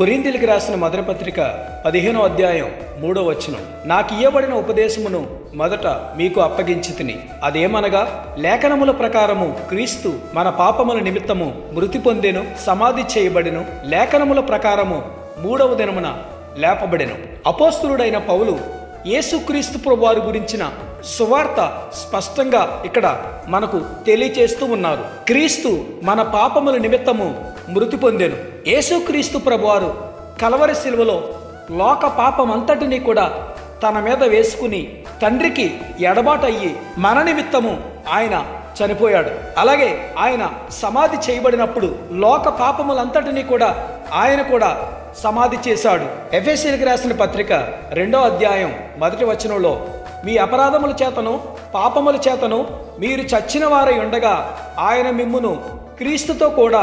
కొరిందిలికి రాసిన మొదటి పత్రిక పదిహేనో అధ్యాయం మూడో వచనం. నాకు ఇవ్వబడిన ఉపదేశమును మొదట మీకు అప్పగించి తిని అదేమనగా లేఖనముల ప్రకారము క్రీస్తు మన పాపముల నిమిత్తము మృతి పొందెను సమాధి చేయబడెను లేఖనముల ప్రకారము మూడవ దినమున లేపబడెను. అపోస్తులుడైన పౌలు యేసుక్రీస్తు ప్రభువారి గురించిన సువార్త స్పష్టంగా ఇక్కడ మనకు తెలియచేస్తూ ఉన్నారు. క్రీస్తు మన పాపముల నిమిత్తము మృతి పొందాను. యేసుక్రీస్తు ప్రభువారు కలవరి శిలువలో లోక పాపమంతటిని కూడా తన మీద వేసుకుని తండ్రికి ఎడబాటయ్యి మన నిమిత్తము ఆయన చనిపోయాడు. అలాగే ఆయన సమాధి చేయబడినప్పుడు లోక పాపములంతటినీ కూడా ఆయన కూడా సమాధి చేశాడు. ఎఫ్ఎస్సీలకు రాసిన పత్రిక రెండో అధ్యాయం మొదటి వచనంలో మీ అపరాధముల చేతను పాపముల చేతను మీరు చచ్చిన వారై ఉండగా ఆయన మిమ్మును క్రీస్తుతో కూడా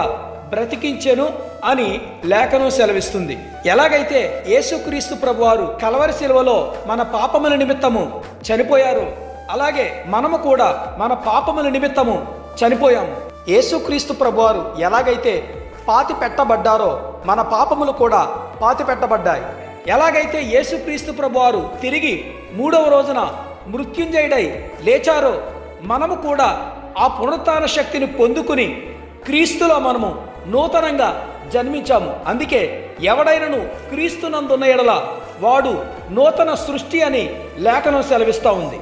బ్రతికించెను అని లేఖనం సెలవిస్తుంది. ఎలాగైతే యేసుక్రీస్తు ప్రభువారు కలవరి శిలువలో మన పాపముల నిమిత్తము చనిపోయారు అలాగే మనము కూడా మన పాపముల నిమిత్తము చనిపోయాము. యేసుక్రీస్తు ప్రభువారు ఎలాగైతే పాతి పెట్టబడ్డారో మన పాపములు కూడా పాతి పెట్టబడ్డాయి. ఎలాగైతే యేసుక్రీస్తు ప్రభువారు తిరిగి మూడవ రోజున మృత్యుంజయుడై లేచారో మనము కూడా ఆ పునరుత్న శక్తిని పొందుకుని క్రీస్తులో మనము నూతనంగా జన్మించాము. అందుకే ఎవడైనను క్రీస్తునందున్న ఎడల వాడు నూతన సృష్టి అని లేఖనం సెలవిస్తూ ఉంది.